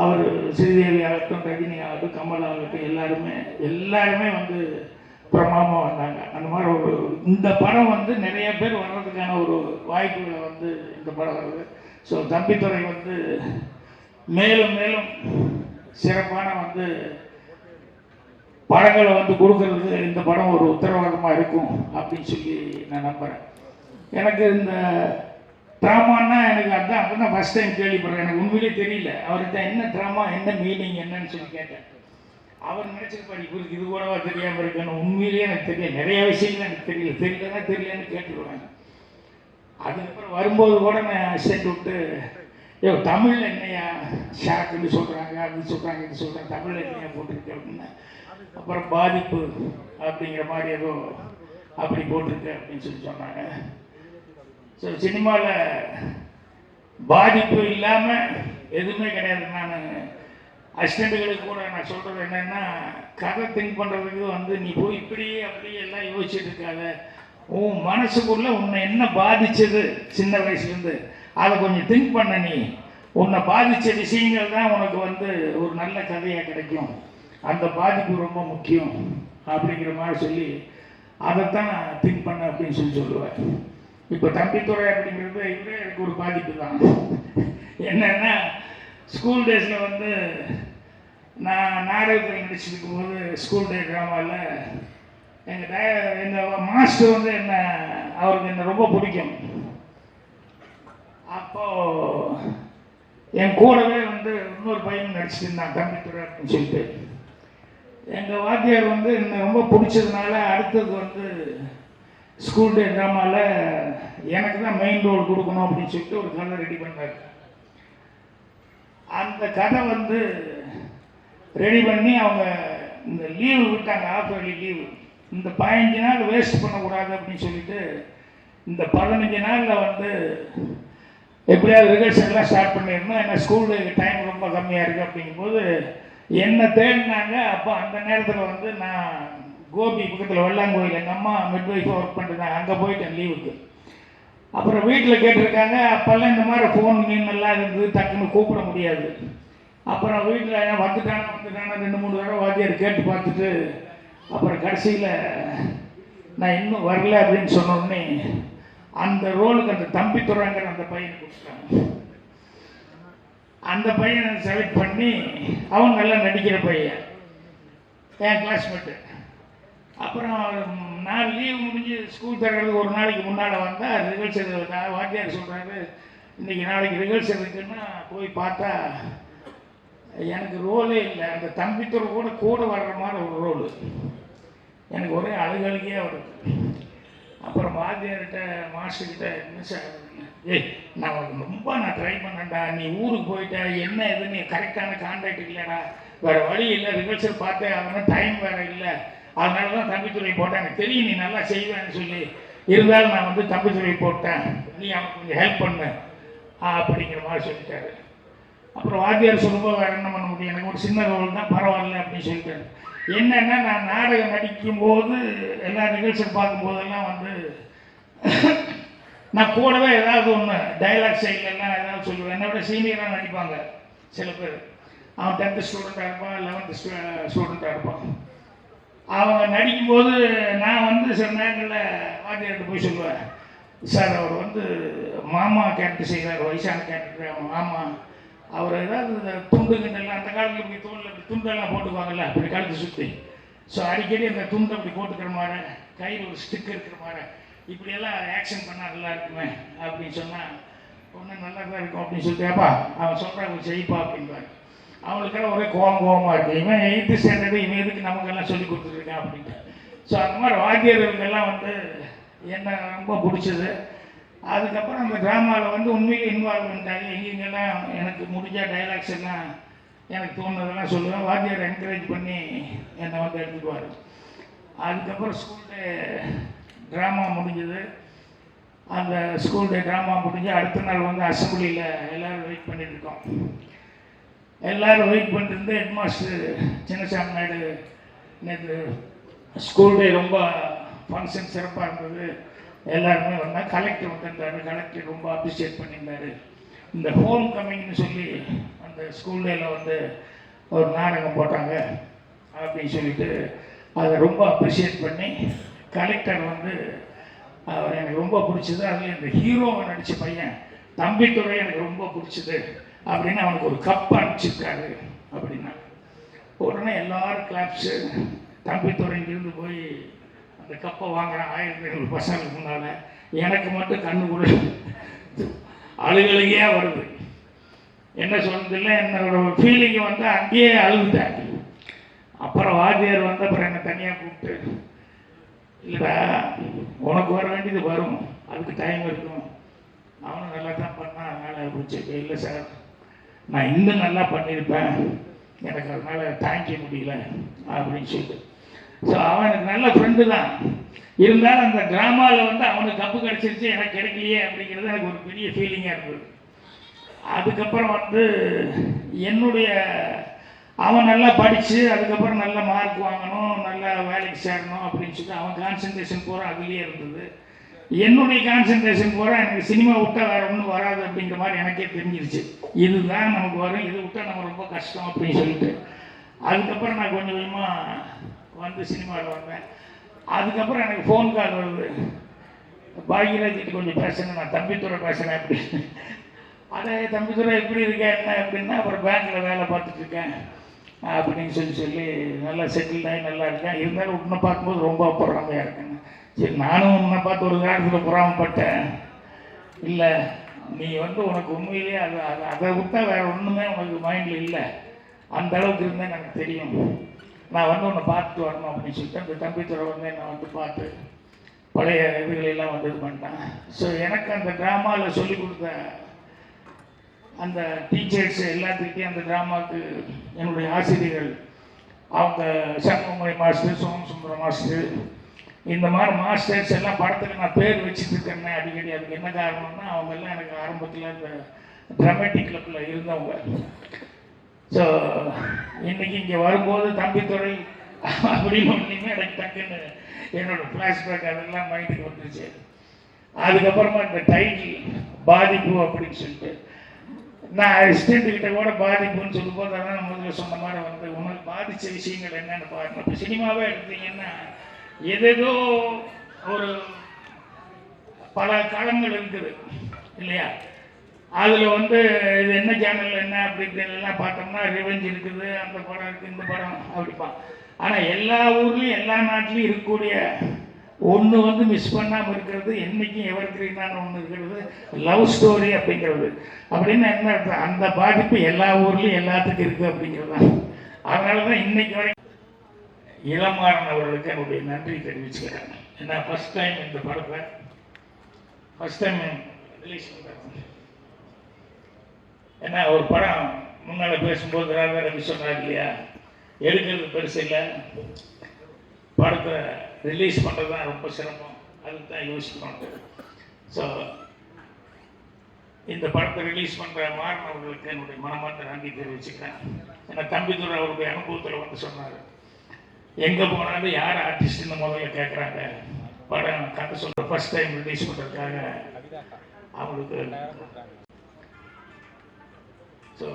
அவர் ஸ்ரீதேவி ஆகட்டும் ரஜினி ஆகட்டும் கமல் ஆகட்டும் எல்லாருமே எல்லாருமே வந்து பிரமாதமாக வந்தாங்க. அந்த மாதிரி ஒரு இந்த படம் வந்து நிறைய பேர் வர்றதுக்கான ஒரு வாய்ப்புகளை வந்து இந்த படம் வருது. ஸோ தம்பித்துறை வந்து மேலும் மேலும் சிறப்பான வந்து படங்களை வந்து கொடுக்கறது இந்த படம் ஒரு உத்தரவாதமாக இருக்கும் அப்படின்னு சொல்லி நான் நம்புகிறேன் எனக்கு இந்த ட்ராமான்னா எனக்கு அதான் அப்போ தான் ஃபஸ்ட் டைம் கேள்விப்படுறேன். எனக்கு உண்மையிலே தெரியல. அவர்கிட்ட என்ன ட்ராமா என்ன மீனிங் என்னன்னு சொல்லி கேட்டேன். அவர் நினச்சிருப்பாரு இவருக்கு இது கூடவா தெரியாமல் இருக்கணும் உண்மையிலேயே எனக்கு தெரியல நிறைய விஷயங்கள் எனக்கு தெரியல. தெரியலன்னா தெரியலன்னு கேட்டுருவாங்க. அதுக்கப்புறம் வரும்போது கூட நான் சேர்த்து விட்டு ஐயோ தமிழில் என்னையா ஷாக்குன்னு சொல்கிறாங்க அப்படின்னு சொல்கிறாங்க இது சொல்கிறாங்க தமிழில் என்னையா போட்டிருக்கு? அப்படின்னா. அப்புறம் பாதிப்பு அப்படிங்கிற மாதிரி ஏதோ அப்படி போட்டிருக்கு அப்படின்னு சொல்லி சொன்னாங்க. சினிமாவில் பாதிப்பு இல்லாமல் எதுவுமே கிடையாது. நான் அசிஸ்டண்ட்டுகளுக்கு கூட நான் சொல்கிறது என்னென்னா கதை திங்க் பண்ணுறதுக்கு வந்து நீ போய் இப்படியே அப்படியே எல்லாம் யோசிச்சுட்டு இருக்காத. உன் மனசுக்குள்ளே உன்னை என்ன பாதிச்சது சின்ன வயசுலேருந்து? அதை கொஞ்சம் திங்க் பண்ண நீ. உன்னை பாதித்த விஷயங்கள் தான் உனக்கு வந்து ஒரு நல்ல கதையாக கிடைக்கும். அந்த பாதிப்பு ரொம்ப முக்கியம் அப்படிங்கிற மாதிரி சொல்லி அதைத்தான் திங்க் பண்ண அப்படின்னு சொல்லி சொல்லுவேன். இப்போ தம்பித்துறை அப்படிங்கிறது இவரே எனக்கு ஒரு பாதிப்பு தான். என்னன்னா ஸ்கூல் டேஸில் வந்து நான் நாடகத்தில் நடிச்சிருக்கும் போது ஸ்கூல் டே ட்ராமாவில் எங்கள் டே எங்கள் மாஸ்டர் வந்து என்ன அவருக்கு என்ன ரொம்ப பிடிக்கும். அப்போ என் கூடவே வந்து இன்னொரு பையன் நடிச்சிருந்தான் தம்பித்துறை அப்படின்னு சொல்லிட்டு. எங்கள் வாத்தியார் வந்து என்ன ரொம்ப பிடிச்சதுனால அடுத்தது வந்து ஸ்கூல் டே ட்ராமாவில் எனக்கு தான் மெயின் ரோல் கொடுக்கணும் அப்படின்னு சொல்லிட்டு ஒரு கதை ரெடி பண்ணார் அந்த கதை வந்து ரெடி பண்ணி அவங்க இந்த லீவு விட்டாங்க ஆஃப் இயர்லி லீவு இந்த பதினஞ்சு நாள் வேஸ்ட் பண்ணக்கூடாது அப்படின்னு சொல்லிட்டு இந்த பதினஞ்சு நாளில் வந்து எப்படியாவது ரிகர்சல்லாம் ஸ்டார்ட் பண்ணியிருந்தோம் ஏன்னா ஸ்கூலுக்கு டைம் ரொம்ப கம்மியாக இருக்குது அப்படிங்கும்போது என்னை தேடினாங்க. அப்போ அந்த நேரத்தில் வந்து நான் கோபி பக்கத்தில் வெள்ளாங்கோயில் எங்கள் அம்மா மிட்வைஃபாக ஒர்க் பண்ணிருந்தாங்க அங்கே போயிட்டேன் லீவுக்கு அப்புறம் வீட்டில் கேட்டிருக்காங்க அப்போல்லாம் இந்த மாதிரி ஃபோன் மீன் எல்லாம் இருந்தது டக்குன்னு கூப்பிட முடியாது. அப்புறம் வீட்டில் வந்துட்டானா வந்துட்டானா ரெண்டு மூணு தடவை வாத்தியார் கேட்டு பார்த்துட்டு அப்புறம் கடைசியில் நான் இன்னும் வரல அப்படின்னு சொன்னோடனே அந்த ரோலுக்கு அந்த தம்பி துறாங்கிற அந்த பையனை கொடுத்துட்டாங்க அந்த பையனை செலக்ட் பண்ணி அவன் நல்லா நடிக்கிற பையன் என் கிளாஸ்மேட்டு அப்புறம் நான் லீவ் முடிஞ்சு ஸ்கூல் திறக்கிறதுக்கு ஒரு நாளைக்கு முன்னால் வந்தால் ரிஹர்சல் நான் வாத்தியார் சொல்கிறாரு இன்றைக்கி நாளைக்கு ரிஹர்சல் இருக்குன்னா போய் பார்த்தா எனக்கு ரோலே இல்லை. அந்த தம்பித்துறை கூட கூட வர்ற மாதிரி ஒரு ரோலு எனக்கு ஒரே அழுகழுகையே வருது. அப்புறம் வாத்தியார்கிட்ட மாஸ்டர்கிட்ட என்ன சார் ஏய் நான் ரொம்ப நான் ட்ரை பண்ணேன்டா. நீ ஊருக்கு போயிட்ட. என்ன எதுன்னு கரெக்டான கான்டாக்ட் இல்லைடா. வேறு வழி இல்லை. ரிஹர்சல் பார்த்தே அதனால் டைம் வேறு இல்லை. அதனால தான் தம்பித்துறை போட்டேன் எனக்கு தெரியும் நீ நல்லா செய்வேன்னு சொல்லி. இருந்தாலும் நான் வந்து தம்பித்துறை போட்டேன். நீ அவனுக்கு கொஞ்சம் ஹெல்ப் பண்ணு அப்படிங்கிற மாதிரி சொல்லிட்டாரு. அப்புறம் வாத்தியார் சொல்லும்போது வேறு என்ன பண்ண முடியும்? எனக்கு ஒரு சின்ன ரோல் தான் பரவாயில்ல அப்படின்னு சொல்லிட்டாரு. என்னன்னா நான் நாடகம் நடிக்கும்போது எல்லா நிகழ்ச்சியும் பார்க்கும்போதெல்லாம் வந்து நான் கூடவே ஏதாவது ஒன்று டைலாக் சைட்லலாம் ஏதாவது சொல்லுவேன். என்னை விட சீனியராக நடிப்பாங்க சில பேர். அவன் டென்த்து ஸ்டூடெண்ட்டாக இருப்பான் லெவன்த்து ஸ்டூடெண்ட்டாக இருப்பான். அவங்க நடிக்கும்போது நான் வந்து சில நேரங்களில் வாத்தியார்கிட்ட போய் சொல்லுவேன். சார் அவர் வந்து மாமா கேரக்டர் செய்கிறார் வயசான கேரக்டர் மாமா. அவர் ஏதாவது இந்த துண்டு கிண்டெல்லாம் அந்த காலத்தில் இப்படி தோல் இப்படி துண்டெல்லாம் போட்டுக்குவாங்கல்ல அப்படி கழுத்து சுற்றி ஸோ அடிக்கடி அந்த துண்டை அப்படி போட்டுக்கிற மாதிரி கையில் ஒரு ஸ்டிக் இருக்கிற மாதிரி இப்படியெல்லாம் ஆக்ஷன் பண்ணால் நல்லா இருக்குமே அப்படின்னு சொன்னால் ஒன்றும் நல்லா தான் இருக்கும் அப்படின்னு சொல்லிட்டு ஏப்பா அவன் சொல்கிறாங்க செய்ப்பா அப்படின்பாரு அவங்களுக்கெல்லாம் ஒரே கோவம் கோவமாக இருக்குது இவன் எயித்து ஸ்டாண்டர்டு இவன் எதுக்கு நமக்கெல்லாம் சொல்லி கொடுத்துருக்கான் அப்படின்ட்டு. ஸோ அந்த மாதிரி வாத்தியர்களுக்கெல்லாம் வந்து என்ன ரொம்ப பிடிச்சது. அதுக்கப்புறம் அந்த ட்ராமாவில் வந்து உண்மையிலே இன்வால்வ்மெண்ட் ஆகி எங்கெங்கெல்லாம் எனக்கு முடிஞ்ச டைலாக்ஸ் எல்லாம் எனக்கு தோணுதெல்லாம் சொல்லுவேன். வாத்தியார் என்கரேஜ் பண்ணி என்னை வந்து எடுத்துக்குவார். அதுக்கப்புறம் ஸ்கூல் டே ட்ராமா முடிஞ்சது. அந்த ஸ்கூல் டே ட்ராமா முடிஞ்சு அடுத்த நாள் வந்து அசம்பிளியில் எல்லோரும் வெயிட் பண்ணிட்டு இருக்கோம். எல்லாரும் வெயிட் பண்ணிட்டு ஹெட் மாஸ்டர் சின்னசாமி நாயுடு நேற்று ஸ்கூல் டே ரொம்ப ஃபங்க்ஷன் சிறப்பாக இருந்தது. எல்லாருமே வந்தால் கலெக்டர் வந்திருந்தாரு. கலெக்டர் ரொம்ப அப்ரிஷியேட் பண்ணியிருந்தாரு. இந்த ஹோம் கம்மிங்னு சொல்லி அந்த ஸ்கூல் ஸ்கூல்ல வந்து ஒரு நாடகம் போட்டாங்க. அப்படின்னு சொல்லிட்டு அதை ரொம்ப அப்ரிஷியேட் பண்ணி கலெக்டர் வந்து அவர் எனக்கு ரொம்ப பிடிச்சது. அதில் இந்த ஹீரோவை நடித்த பையன் தம்பித்துறை எனக்கு ரொம்ப பிடிச்சது. அப்படின்னு அவனுக்கு ஒரு கப் அனுப்பிச்சிருக்காரு அப்படின்னா. உடனே எல்லாரும் கிளாப்ஸு தம்பி இங்கிருந்து போய் அந்த கப்பை வாங்குறான். ஆயிரத்தி ஐநூறு பசங்களுக்கு முன்னால். எனக்கு மட்டும் கண்ணு கூட வருது. என்ன சொன்னதில்லை இல்லை என்னோட ஃபீலிங் வந்து அங்கேயே அழுதுட்டேன் அப்புறம் வாத்தியார் வந்து அப்புறம் என்னை தனியாக கூப்பிட்டு இல்லைடா உனக்கு வர வேண்டியது வரும். அதுக்கு டைம் இருக்கும். அவனும் நல்லா தான் பண்ணான். அதனால் பிடிச்சிருக்கு இல்லை சார் நான் இன்னும் நல்லா பண்ணியிருப்பேன். எனக்கு அதனால் தாங்கிக்க முடியல அப்படின்னு சொல்லிட்டு ஸோ அவன் எனக்கு நல்ல ஃப்ரெண்டு தான். இருந்தாலும் அந்த ட்ராமாவில் வந்து அவனுக்கு கப்பு கிடச்சிருச்சு எனக்கு கிடைக்கலையே அப்படிங்கிறது எனக்கு ஒரு பெரிய ஃபீலிங்காக இருந்தது. அதுக்கப்புறம் வந்து என்னுடைய அவன் நல்லா படித்து அதுக்கப்புறம் நல்ல மார்க் வாங்கணும் நல்ல வேலைக்கு சேரணும் அப்படின்னு சொல்லிட்டு அவன் கான்சன்ட்ரேஷன் பூரா அதுலேயே இருந்தது. என்னுடைய கான்சன்ட்ரேஷன் பூரா எனக்கு சினிமா விட்டா வேற ஒன்றும் வராது அப்படிங்கிற மாதிரி எனக்கே தெரிஞ்சிருச்சு. இதுதான் நமக்கு வரும். இது விட்டா நம்ம ரொம்ப கஷ்டம் அப்படின்னு சொல்லிட்டு. அதுக்கப்புறம் நான் கொஞ்சம் கொஞ்சமாக வந்து சினிமாவில் வந்தேன். அதுக்கப்புறம் எனக்கு ஃபோன் கால் வருது. பாக்யராஜ் கொஞ்சம் பேசுங்க நான் தம்பித்துறை பேசுகிறேன் அப்படின்னு அதே தம்பித்துறை எப்படி இருக்கேன் என்ன அப்படின்னா அப்புறம் பேங்க்கில் வேலை பார்த்துட்டு இருக்கேன். அப்படின்னு சொல்லி சொல்லி நல்லா செட்டில் ஆகி நல்லா இருக்கேன். இருந்தாலும் உன்னை பார்க்கும்போது ரொம்ப பொறாமையாக இருக்கேன் சரி நானும் உன்னை பார்த்து ஒரு காலத்தில் புறாமப்பட்டேன். இல்லை நீ வந்து உனக்கு உண்மையிலேயே அது அது அதை விட்டா வேற ஒன்றுமே உனக்கு மைண்டில் இல்லை. அந்த அளவுக்கு இருந்தே எனக்கு தெரியும். நான் வந்து உன்னை பார்த்துட்டு வரணும் அப்படின்னு சொல்லிட்டு அந்த தம்பித்துறை வந்து என்னை வந்து பார்த்து பழைய இதுகளெல்லாம் வந்து இது பண்ணிட்டான். ஸோ எனக்கு அந்த ட்ராமாவில் சொல்லி கொடுத்த அந்த டீச்சர்ஸ் எல்லாத்துக்கிட்டையும் அந்த ட்ராமாவுக்கு என்னுடைய ஆசிரியர்கள் அவங்க சண்முகமணி மாஸ்டர் சோமசுந்தரம் மாஸ்டர் இந்த மாதிரி மாஸ்டர்ஸ் எல்லாம் படத்துக்கு நான் பேர் வச்சுட்டு இருக்கேன் அடிக்கடி. அதுக்கு என்ன காரணம்னா அவங்க எல்லாம் எனக்கு ஆரம்பத்தில் இந்த ட்ரமேட்டிக் கிளப்பில் இருந்தவங்க. ஸோ இன்னைக்கு இங்கே வரும்போது தம்பித்துறை அப்படின்னு ஒன்றுமே எனக்கு டக்குன்னு என்னோட ஃப்ளாஷ்பேக் அதெல்லாம் மைண்டுக்கு வந்துருச்சு. அதுக்கப்புறமா இந்த டைட்டில் பாதிப்பு அப்படின்னு சொல்லிட்டு. நான் ஸ்டேட்டுக்கிட்ட கூட பாதிப்புன்னு சொல்லும்போது அதான் முதல்ல சொன்ன மாதிரி வந்து உனக்கு பாதித்த விஷயங்கள் என்னென்னு பாருங்க. இப்போ சினிமாவே எடுத்தீங்கன்னா ஏதேதோ ஒரு பல களங்கள் இருக்குது இல்லையா? அதில் வந்து இது என்ன சேனல் என்ன அப்படி எல்லாம் பார்த்தோம்னா ரிவெஞ்ச் இருக்குது அந்த படம் இருக்குது இந்த படம் அப்படிப்பான் ஆனால் எல்லா ஊர்லேயும் எல்லா நாட்டிலையும் இருக்கக்கூடிய ஒன்று வந்து மிஸ் பண்ணாமல் இருக்கிறது என்றைக்கும் எவர் கிரீனான ஒன்று இருக்கிறது லவ் ஸ்டோரி அப்படிங்கிறது. அப்படின்னு என்ன அர்த்தம்? அந்த பாதிப்பு எல்லா ஊர்லேயும் எல்லாத்துக்கும் இருக்குது அப்படிங்கிறது தான் அதனால தான் இன்னைக்கு வரைக்கும் இளமாறன் அவர்களுக்கு என்னுடைய நன்றி தெரிவிச்சுக்கிறேன். ஏன்னா ஃபர்ஸ்ட் டைம் இந்த படத்தை ஃபர்ஸ்ட் டைம் ரிலீஸ் பண்ணுறாங்க ஏன்னா ஒரு படம் முன்னால் பேசும்போது ராதா ரவி சொன்னார் இல்லையா? எடுக்கிறது பெருசு இல்லை. படத்தை ரிலீஸ் பண்ணுறது தான் ரொம்ப சிரமம். அதுக்கு தான் யோசிக்கணும். ஸோ இந்த படத்தை ரிலீஸ் பண்ணுற மாறன் அவர்களுக்கு என்னுடைய மனமார்ந்த நன்றி தெரிவிச்சுக்கிறேன். ஏன்னா தம்பிதுரை அவருடைய அனுபவத்தில் வந்து சொன்னார். எங்கே போனாலும் யார் ஆர்டிஸ்ட்னு முதல்ல கேட்குறாங்க படம் கதை சொல்கிற ஃபர்ஸ்ட் டைம் ரிலீஸ் பண்ணுறதுக்காக அவங்களுக்கு ஸோ